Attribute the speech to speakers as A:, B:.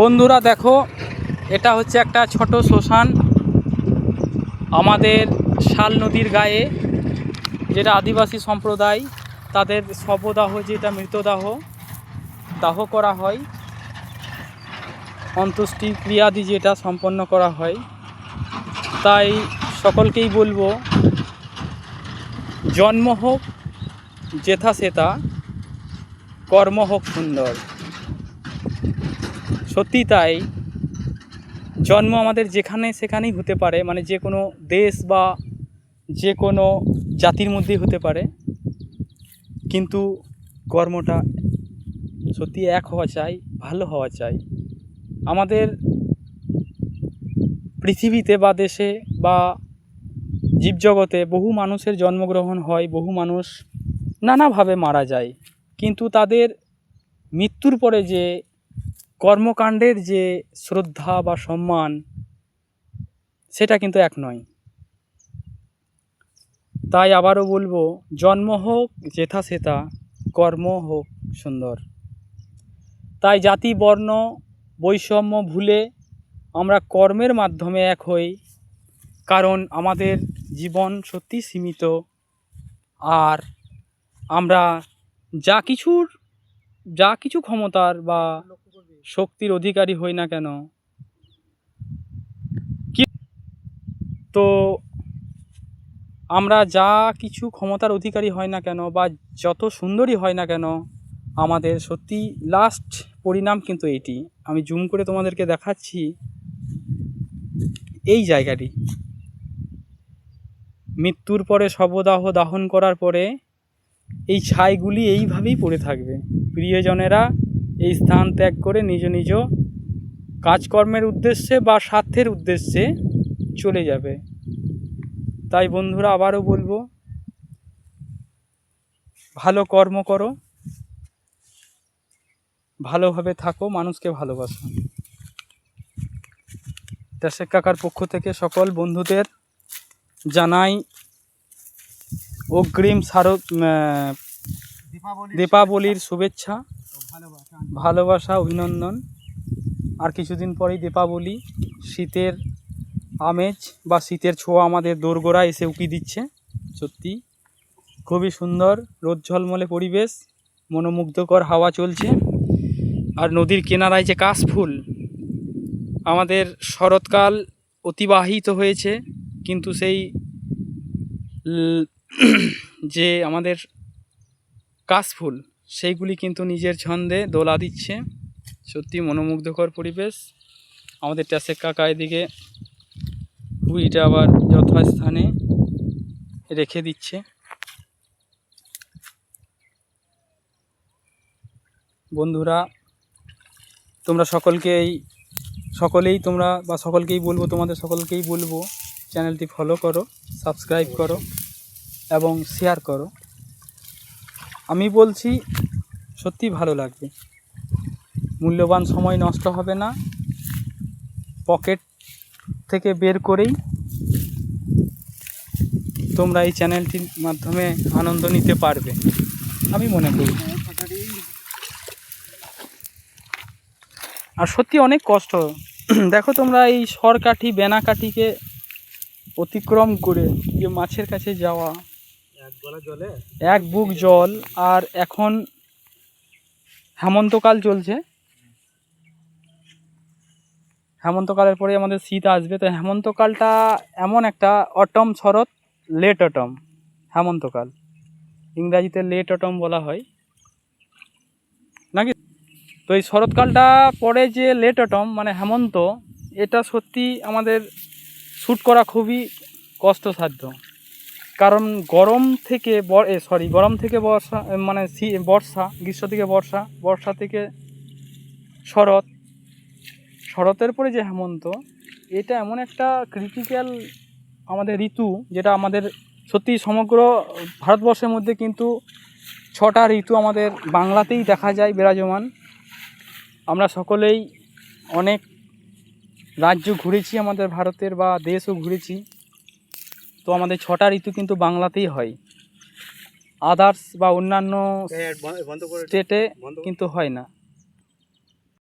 A: বন্ধুরা দেখো, এটা হচ্ছে একটা ছোট শ্মশান আমাদের শাল নদীর গায়ে, যেটা আদিবাসী সম্প্রদায় তাদের শবদাহ যেটা মৃতদাহ, দাহ করা হয়। অন্ত্যেষ্টি ক্রিয়াদি যেটা সম্পন্ন করা হয়। তাই সকলকেই বলব, জন্ম হোক, যেথা সেতা কর্ম হোক সুন্দর। সত্যি তাই। জন্ম আমাদের যেখানে সেখানেই হতে পারে মানে যে কোনো দেশ বা যে কোনো জাতির মধ্যেই হতে পারে। কিন্তু কর্মটা সত্যি এক হওয়া চাই, ভালো হওয়া চাই। আমাদের পৃথিবীতে বা দেশে বা জীবজগতে বহু মানুষের জন্মগ্রহণ হয়, বহু মানুষ নানাভাবে মারা যায়। কিন্তু তাদের মৃত্যুর পরে যে কর্মকাণ্ডের যে শ্রদ্ধা বা সম্মান, সেটা কিন্তু এক নয়। তাই আবারও বলব, জন্ম হোক যেথা সেথা, কর্ম হোক সুন্দর। তাই জাতি, বর্ণ, বৈষম্য ভুলে আমরা কর্মের মাধ্যমে এক হই, কারণ আমাদের জীবন সত্যি সীমিত। আর আমরা যা কিছুর, যা কিছু ক্ষমতার বা শক্তির অধিকারী হই না কেন? কি তো আমরা যা কিছু ক্ষমতার অধিকারী হয় না কেন বা যত সুন্দরী হয় না কেন, আমাদের সত্যি লাস্ট পরিণাম কিন্তু এটি আমি জুম করে তোমাদেরকে দেখাচ্ছি এই জায়গাটি। মৃত্যুর পরে শবদাহ দাহন করার পরে এই ছাইগুলি এইভাবেই পড়ে থাকবে। প্রিয়জনেরা এই স্থান ত্যাগ করে নিজ নিজ কাজকর্মের উদ্দেশ্যে বা স্বার্থের উদ্দেশ্যে চলে যাবে। তাই বন্ধুরা আবারও বলব ভালো কর্ম করো ভালোভাবে থাকো মানুষকে ভালোবাসো। দেশের কাকার পক্ষ থেকে সকল বন্ধুদের জানাই অগ্রিম শারদ দীপাবলির শুভেচ্ছা। ভালোবাসা, অভিনন্দন। আর কিছুদিন পরেই দীপাবলি, শীতের আমেজ বা শীতের ছোঁয়া আমাদের দোরগোড়া এসে উকি দিচ্ছে, সত্যি। খুবই সুন্দর রোদ ঝলমলে পরিবেশ, মনোমুগ্ধকর হাওয়া চলছে। আর নদীর কিনারায় যে কাশফুল আমাদের শরৎকাল অতিবাহিত হয়েছে, কিন্তু সেই যে আমাদের কাশফুল সেইগুলি কিন্তু নিজের ছন্দে দোলা দিচ্ছে। সত্যি মনোমুগ্ধকর পরিবেশ। আমাদের ট্যাসেক কাকা এদিকে হুইটা আবার যথাস্থানে রেখে দিচ্ছে। বন্ধুরা, তোমরা সকলকেই, সকলেই তোমরা বা সকলকেই বলব, তোমাদের সকলকেই বলব, চ্যানেলটি ফলো করো, সাবস্ক্রাইব করো এবং শেয়ার করো। আমি বলছি সত্যি ভালো লাগবে। মূল্যবান সময় নষ্ট হবে না। পকেট থেকে বের করেই তোমরা এই চ্যানেলটির মাধ্যমে আনন্দ নিতে পারবে, আমি মনে করি। আর সত্যি অনেক কষ্ট। দেখো তোমরা এই সরকাঠি, বেনাকাঠিকে অতিক্রম করে যে মাছের কাছে যাওয়া
B: এক
A: বুক জল আর এখন হেমন্তকাল চলছে। হেমন্তকালের পরে আমাদের শীত আসবে। তো হেমন্তকালটা এমন একটা অটম শরৎ লেট অটম, হেমন্তকাল। ইংরাজিতে লেট অটম বলা হয়। নাকি? তো এই শরৎকালটা পরে যে লেট অটম মানে হেমন্ত, এটা সত্যি আমাদের শ্যুট করা খুবই কষ্টসাধ্য। কারণ গরম থেকে সরি গরম থেকে বর্ষা মানে বর্ষা, গ্রীষ্ম থেকে বর্ষা বর্ষা থেকে শরৎ, শরতের পরে যে হেমন্ত, এটা এমন একটা ক্রিটিক্যাল আমাদের ঋতু যেটা আমাদের সত্যি সমগ্র ভারতবর্ষের মধ্যে কিন্তু ছটা ঋতু আমাদের বাংলাতেই দেখা যায় বিরাজমান। আমরা সকলেই অনেক রাজ্য ঘুরেছি আমাদের ভারতের বা দেশও ঘুরেছি। তো আমাদের ছটা ঋতু কিন্তু বাংলাতেই হয়। আদার্স বা অন্যান্য স্টেটে কিন্তু হয় না।